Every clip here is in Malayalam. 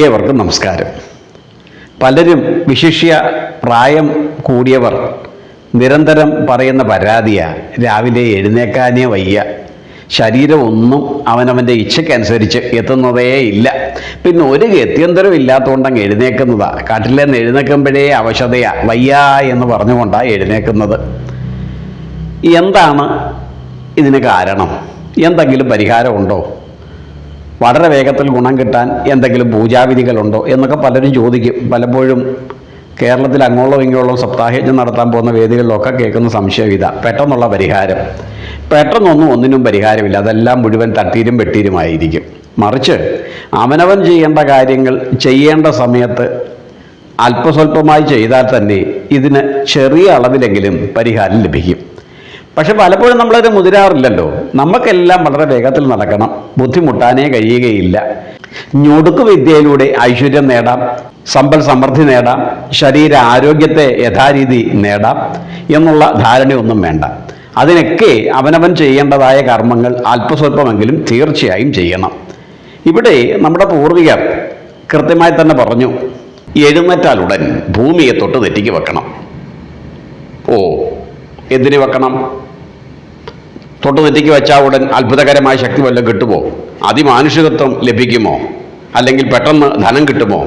ഏവർക്കും നമസ്കാരം. പലരും വിശിഷ്യ പ്രായം കൂടിയവർ നിരന്തരം പറയുന്ന പരാതിയാണ് രാവിലെ എഴുന്നേക്കാനേ വയ്യ. ശരീരമൊന്നും അവനവന്റെ ഇച്ഛയ്ക്കനുസരിച്ച് എത്തുന്നതേ ഇല്ല. പിന്നെ ഒരു ഗത്യന്തരം ഇല്ലാത്തതുകൊണ്ടങ്ങ് എഴുന്നേക്കുന്നതാ. കാട്ടിലെന്ന് എഴുന്നേക്കുമ്പോഴേ അവശതയാ വയ്യ എന്ന് പറഞ്ഞുകൊണ്ടാണ് എഴുന്നേക്കുന്നത്. എന്താണ് ഇതിന് കാരണം? എന്തെങ്കിലും പരിഹാരമുണ്ടോ? വളരെ വേഗത്തിൽ ഗുണം കിട്ടാൻ എന്തെങ്കിലും പൂജാവിധികളുണ്ടോ എന്നൊക്കെ പലരും ചോദിക്കും. പലപ്പോഴും കേരളത്തിൽ അങ്ങോളം ഇങ്ങോളം സപ്താഹയജ്ഞം നടത്താൻ പോകുന്ന വേദികളിലൊക്കെ കേൾക്കുന്ന സംശയം ഇതാ. പെട്ടെന്നുള്ള പരിഹാരം. പെട്ടെന്നൊന്നും ഒന്നിനും പരിഹാരമില്ല. അതെല്ലാം മുഴുവൻ തട്ടീരും വെട്ടീരുമായിരിക്കും മറിച്ച് അവനവൻ ചെയ്യേണ്ട കാര്യങ്ങൾ ചെയ്യേണ്ട സമയത്ത് അല്പസ്വല്പമായി ചെയ്താൽ തന്നെ ഇതിന് ചെറിയ അളവിലെങ്കിലും പരിഹാരം ലഭിക്കും. പക്ഷെ പലപ്പോഴും നമ്മളത് മുതിരാറില്ലല്ലോ. നമുക്കെല്ലാം വളരെ വേഗത്തിൽ നടക്കണം. ബുദ്ധിമുട്ടാനേ കഴിയുകയില്ല. ഞൊടുക്ക് വിദ്യയിലൂടെ ഐശ്വര്യം നേടാം. സമ്പൽ സമൃദ്ധി നേടാം. ശരീര ആരോഗ്യത്തെ യഥാരീതി നേടാം എന്നുള്ള ധാരണയൊന്നും വേണ്ട. അതിനൊക്കെ അവനവൻ ചെയ്യേണ്ടതായ കർമ്മങ്ങൾ അല്പസ്വല്പമെങ്കിലും തീർച്ചയായും ചെയ്യണം. ഇവിടെ നമ്മുടെ പൂർവികർ കൃത്യമായി തന്നെ പറഞ്ഞു എഴുന്നേറ്റാലുടൻ ഭൂമിയെ തൊട്ട് തെറ്റിക്ക് വെക്കണം. ഓ എന്തിനു വെക്കണം? തൊട്ട് നെറ്റിക്ക് വെച്ചാൽ ഉടൻ അത്ഭുതകരമായ ശക്തി വല്ലതും കിട്ടുമോ? അതിമാനുഷികത്വം ലഭിക്കുമോ? അല്ലെങ്കിൽ പെട്ടെന്ന് ധനം കിട്ടുമോ?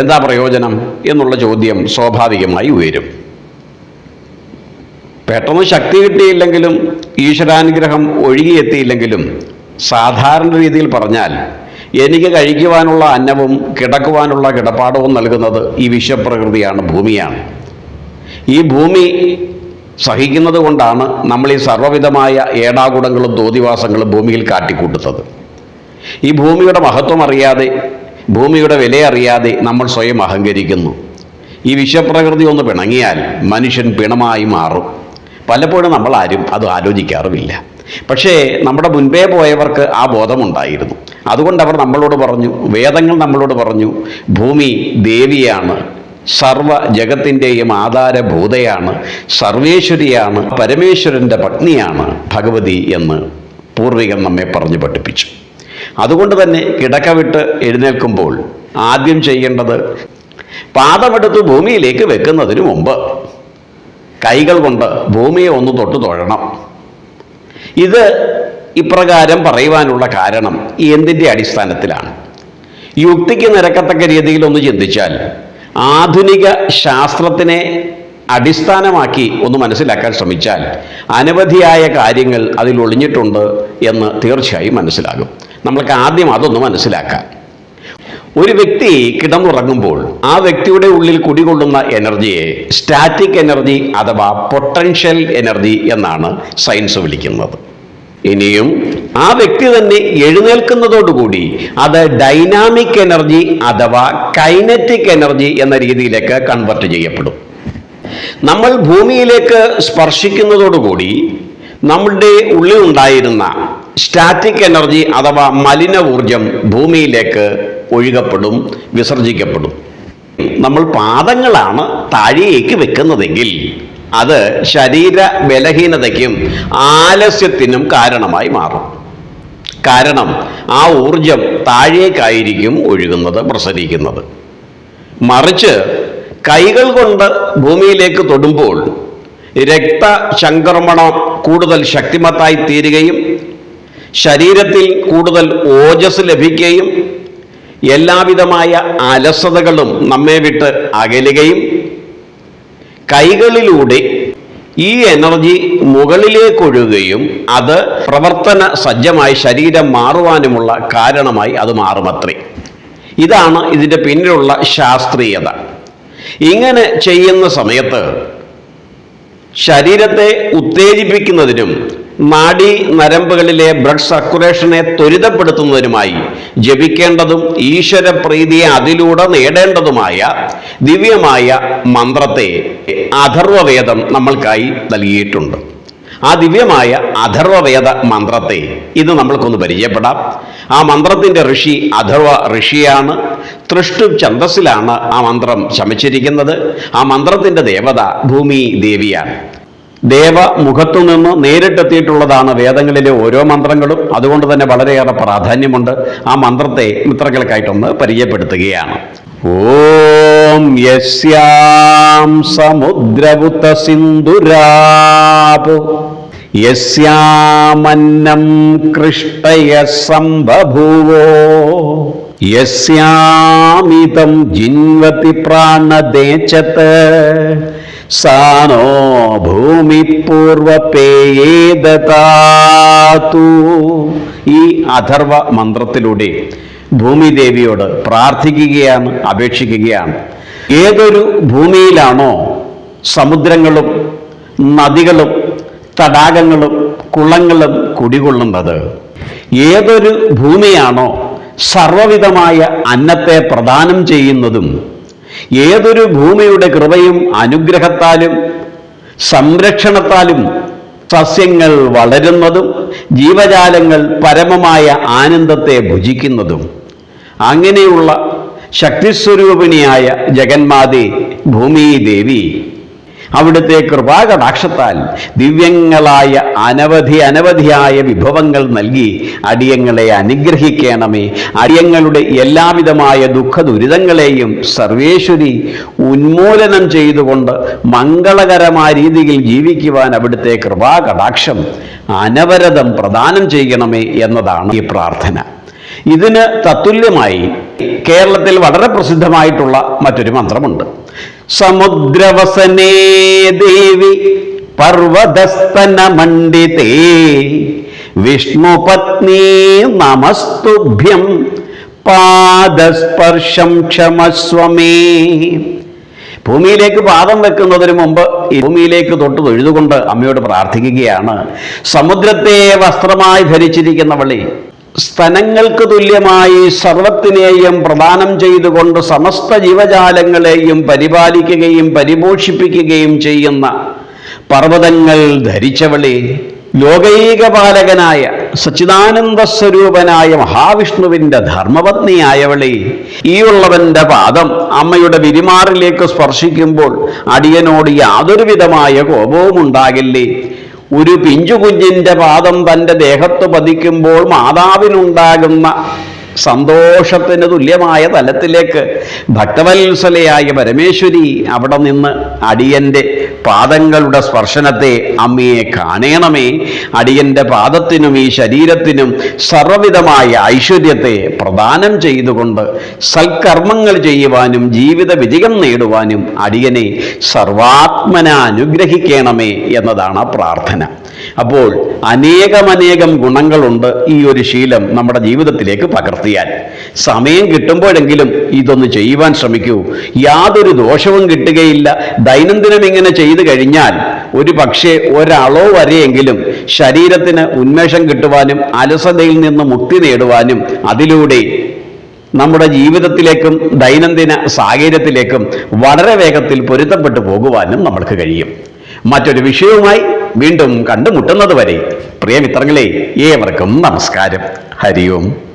എന്താ പ്രയോജനം എന്നുള്ള ചോദ്യം സ്വാഭാവികമായി ഉയരും. പെട്ടെന്ന് ശക്തി കിട്ടിയില്ലെങ്കിലും ഈശ്വരാനുഗ്രഹം ഒഴുകിയെത്തിയില്ലെങ്കിലും സാധാരണ രീതിയിൽ പറഞ്ഞാൽ എനിക്ക് കഴിക്കുവാനുള്ള അന്നവും കിടക്കുവാനുള്ള കിടപ്പാടവും നൽകുന്നത് ഈ വിശ്വപ്രകൃതിയാണ് ഭൂമിയാണ്. ഈ ഭൂമി സഹിക്കുന്നത് കൊണ്ടാണ് നമ്മൾ ഈ സർവവിധമായ ഏടാകുടങ്ങളും ദോതിവാസങ്ങളും ഭൂമിയിൽ കാട്ടിക്കൂട്ടുന്നത്. ഈ ഭൂമിയുടെ മഹത്വം അറിയാതെ ഭൂമിയുടെ വില അറിയാതെ നമ്മൾ സ്വയം അഹങ്കരിക്കുന്നു. ഈ വിശ്വപ്രകൃതി ഒന്ന് പിണങ്ങിയാൽ മനുഷ്യൻ പിണമായി മാറും. പലപ്പോഴും നമ്മൾ ആരും അത് ആലോചിക്കാറുമില്ല. പക്ഷേ നമ്മുടെ മുൻപേ പോയവർക്ക് ആ ബോധമുണ്ടായിരുന്നു. അതുകൊണ്ട് അവർ നമ്മളോട് പറഞ്ഞു വേദങ്ങൾ നമ്മളോട് പറഞ്ഞു ഭൂമി ദേവിയാണ് സർവ ജഗത്തിന്റെയും ആധാരഭൂതയാണ് സർവേശ്വരിയാണ് പരമേശ്വരന്റെ പത്നിയാണ് ഭഗവതി എന്ന് പൂർവികൻ നമ്മെ പറഞ്ഞു പഠിപ്പിച്ചു. അതുകൊണ്ട് തന്നെ കിടക്ക വിട്ട് എഴുന്നേൽക്കുമ്പോൾ ആദ്യം ചെയ്യേണ്ടത് പാദമെടുത്ത് ഭൂമിയിലേക്ക് വെക്കുന്നതിന് മുമ്പ് കൈകൾ കൊണ്ട് ഭൂമിയെ ഒന്ന് തൊട്ട് തൊഴണം. ഇത് ഇപ്രകാരം പറയുവാനുള്ള കാരണം എന്തിന്റെ അടിസ്ഥാനത്തിലാണ്? യുക്തിക്ക് നിരക്കത്തക്ക രീതിയിൽ ഒന്ന് ചിന്തിച്ചാൽ ആധുനിക ശാസ്ത്രത്തിനെ അടിസ്ഥാനമാക്കി ഒന്ന് മനസ്സിലാക്കാൻ ശ്രമിച്ചാൽ അനവധിയായ കാര്യങ്ങൾ അതിൽ ഒളിഞ്ഞിട്ടുണ്ട് എന്ന് തീർച്ചയായും മനസ്സിലാകും. നമ്മൾക്ക് ആദ്യം അതൊന്ന് മനസ്സിലാക്കാം. ഒരു വ്യക്തി കിടന്നുറങ്ങുമ്പോൾ ആ വ്യക്തിയുടെ ഉള്ളിൽ കുടികൊള്ളുന്ന എനർജിയെ സ്റ്റാറ്റിക് എനർജി അഥവാ പൊട്ടൻഷ്യൽ എനർജി എന്നാണ് സയൻസ് വിളിക്കുന്നത്. ഇനിയും ആ വ്യക്തി തന്നെ എഴുന്നേൽക്കുന്നതോടുകൂടി അത് ഡൈനാമിക് എനർജി അഥവാ കൈനറ്റിക് എനർജി എന്ന രീതിയിലേക്ക് കൺവെർട്ട് ചെയ്യപ്പെടും. നമ്മൾ ഭൂമിയിലേക്ക് സ്പർശിക്കുന്നതോടുകൂടി നമ്മളുടെ ഉള്ളിലുണ്ടായിരുന്ന സ്റ്റാറ്റിക് എനർജി അഥവാ മലിന ഊർജം ഭൂമിയിലേക്ക് ഒഴുകപ്പെടും വിസർജിക്കപ്പെടും. നമ്മൾ പാദങ്ങളാണ് താഴേക്ക് വെക്കുന്നതെങ്കിൽ അത് ശരീര ബലഹീനതയ്ക്കും ആലസ്യത്തിനും കാരണമായി മാറും. കാരണം ആ ഊർജം താഴേക്കായിരിക്കും ഒഴുകുന്നത് പ്രസരിക്കുന്നത്. മറിച്ച് കൈകൾ കൊണ്ട് ഭൂമിയിലേക്ക് തൊടുമ്പോൾ രക്തചംക്രമണം കൂടുതൽ ശക്തിമത്തായി തീരുകയും ശരീരത്തിൽ കൂടുതൽ ഓജസ് ലഭിക്കുകയും എല്ലാവിധമായ അലസതകളും നമ്മെ വിട്ട് അകലുകയും കൈകളിലൂടെ ഈ എനർജി മുകളിലേക്കൊഴുകുകയും അത് പ്രവർത്തന സജ്ജമായി ശരീരം മാറുവാനുമുള്ള കാരണമായി അത് മാറുമത്രേ. ഇതാണ് ഇതിന്റെ പിന്നിലുള്ള ശാസ്ത്രീയത. ഇങ്ങനെ ചെയ്യുന്ന സമയത്ത് ശരീരത്തെ ഉത്തേജിപ്പിക്കുന്നതിനും നാഡീ നരമ്പുകളിലെ ബ്ലഡ് സർക്കുലേഷനെ ത്വരിതപ്പെടുത്തുന്നതിനുമായി ജപിക്കേണ്ടതും ഈശ്വര പ്രീതിയെ അതിലൂടെ നേടേണ്ടതുമായ ദിവ്യമായ മന്ത്രത്തെ അഥർവവേദം നമ്മൾക്കായി നൽകിയിട്ടുണ്ട്. ആ ദിവ്യമായ അഥർവവേദ മന്ത്രത്തെ ഇത് നമ്മൾക്കൊന്ന് പരിചയപ്പെടാം. ആ മന്ത്രത്തിന്റെ ഋഷി അഥർവ ഋഷിയാണ്. തൃഷ്ടു ഛന്ദസ്സിലാണ് ആ മന്ത്രം ശമിച്ചിരിക്കുന്നത്. ആ മന്ത്രത്തിന്റെ ദേവത ഭൂമി ദേവിയാണ്. ദേവ മുഖത്തു നിന്ന് നേരിട്ടെത്തിയിട്ടുള്ളതാണ് വേദങ്ങളിലെ ഓരോ മന്ത്രങ്ങളും. അതുകൊണ്ട് തന്നെ വളരെയേറെ പ്രാധാന്യമുണ്ട്. ആ മന്ത്രത്തെ മിത്രങ്ങൾക്കായിട്ടൊന്ന് പരിചയപ്പെടുത്തുകയാണ്. ഓം യസ്യാം സമുദ്രപുത്ത സിന്ധുരാപു. യസ്യാമന്നം കൃഷ്ടയ സംബഭൂവോ. യസ്യാമിതം ജിൻവതി പ്രാണദേചത് സാനോ ഭൂമി പൂർവപേയേദാതു ഈ അഥർവ മന്ത്രത്തിലൂടെ ഭൂമിദേവിയോട് പ്രാർത്ഥിക്കുകയാണ് അപേക്ഷിക്കുകയാണ്. ഏതൊരു ഭൂമിയിലാണോ സമുദ്രങ്ങളും നദികളും തടാകങ്ങളും കുളങ്ങളും കുടികൊള്ളുന്നത് ഏതൊരു ഭൂമിയാണോ സർവവിധമായ അന്നത്തെ പ്രദാനം ചെയ്യുന്നതും ഏതൊരു ഭൂമിയുടെ കൃപയും അനുഗ്രഹത്താലും സംരക്ഷണത്താലും സസ്യങ്ങൾ വളരുന്നതും ജീവജാലങ്ങൾ പരമമായ ആനന്ദത്തെ ഭുജിക്കുന്നതും. അങ്ങനെയുള്ള ശക്തിസ്വരൂപിണിയായ ജഗന്മാതെ ഭൂമി ദേവി അവിടുത്തെ കൃപാകടാക്ഷത്താൽ ദിവ്യങ്ങളായ അനവധി അനവധിയായ വിഭവങ്ങൾ നൽകി അടിയങ്ങളെ അനുഗ്രഹിക്കണമേ. അടിയങ്ങളുടെ എല്ലാവിധമായ ദുഃഖ ദുരിതങ്ങളെയും സർവേശ്വരി ഉന്മൂലനം ചെയ്തുകൊണ്ട് മംഗളകരമായ രീതിയിൽ ജീവിക്കുവാൻ അവിടുത്തെ കൃപാകടാക്ഷം അനവരതം പ്രദാനം ചെയ്യണമേ എന്നതാണ് ഈ പ്രാർത്ഥന. ഇതിന് തത്തുല്യമായി കേരളത്തിൽ വളരെ പ്രസിദ്ധമായിട്ടുള്ള മറ്റൊരു മന്ത്രമുണ്ട്. സമുദ്രവസനേ ദേവി പർവതസ്തന മണ്ഡിതേ വിഷ്ണുപത്നീ നമസ്തുഭ്യം പാദസ്പർശം ക്ഷമസ്വമേ. ഭൂമിയിലേക്ക് പാദം വെക്കുന്നതിന് മുമ്പ് ഭൂമിയിലേക്ക് തൊട്ട് തൊഴുതുകൊണ്ട് അമ്മയോട് പ്രാർത്ഥിക്കുകയാണ്. സമുദ്രത്തെ വസ്ത്രമായി ധരിച്ചിരിക്കുന്നവളെ സ്തനങ്ങൾക്ക് തുല്യമായി സർവത്തിനെയും പ്രദാനം ചെയ്തുകൊണ്ട് സമസ്ത ജീവജാലങ്ങളെയും പരിപാലിക്കുകയും പരിപോഷിപ്പിക്കുകയും ചെയ്യുന്ന പർവതങ്ങൾ ധരിച്ചവളി ലോകൈകപാലകനായ സച്ചിദാനന്ദ സ്വരൂപനായ മഹാവിഷ്ണുവിന്റെ ധർമ്മപത്നിയായവളെ ഈ ഉള്ളവന്റെ പാദം അമ്മയുടെ വിരിമാറിലേക്ക് സ്പർശിക്കുമ്പോൾ അടിയനോട് യാതൊരുവിധമായ കോപവും ഉണ്ടാകില്ലേ ഒരു പിഞ്ചുകുഞ്ഞിന്റെ പാദം തന്റെ ദേഹത്ത് പതിക്കുമ്പോൾ മാതാവിനുണ്ടാകുന്ന സന്തോഷത്തിന് തുല്യമായ തലത്തിലേക്ക് ഭക്തവത്സലയായ പരമേശ്വരി അവിടെ നിന്ന് അടിയന്റെ പാദങ്ങളുടെ സ്പർശനത്തെ അമ്മയെ കാണേണമേ. അടിയന്റെ പാദത്തിനും ഈ ശരീരത്തിനും സർവവിധമായ ഐശ്വര്യത്തെ പ്രദാനം ചെയ്തുകൊണ്ട് സൽക്കർമ്മങ്ങൾ ചെയ്യുവാനും ജീവിത വിജയം നേടുവാനും അടിയനെ സർവാത്മന അനുഗ്രഹിക്കണമേ എന്നതാണ് പ്രാർത്ഥന. അപ്പോൾ അനേകമനേകം ഗുണങ്ങളുണ്ട് ഈ ഒരു ശീലം നമ്മുടെ ജീവിതത്തിലേക്ക് പകർത്തിയാൽ സമയം കിട്ടുമ്പോഴെങ്കിലും ഇതൊന്ന് ചെയ്യുവാൻ ശ്രമിക്കൂ. യാതൊരു ദോഷവും കിട്ടുകയില്ല. ദൈനംദിനം ഇങ്ങനെ ചെയ്തു കഴിഞ്ഞാൽ ഒരു പക്ഷേ ഒരളോ വരെയെങ്കിലും ശരീരത്തിന് ഉന്മേഷം കിട്ടുവാനും അലസതയിൽ നിന്ന് മുക്തി നേടുവാനും അതിലൂടെ നമ്മുടെ ജീവിതത്തിലേക്കും ദൈനംദിന സാഹചര്യത്തിലേക്കും വളരെ വേഗത്തിൽ പൊരുത്തപ്പെട്ടു പോകുവാനും നമ്മൾക്ക് കഴിയും. മറ്റൊരു വിഷയവുമായി വീണ്ടും കണ്ടുമുട്ടുന്നത് വരെ പ്രിയമിത്രങ്ങളെ ഏവർക്കും നമസ്കാരം. ഹരിയും.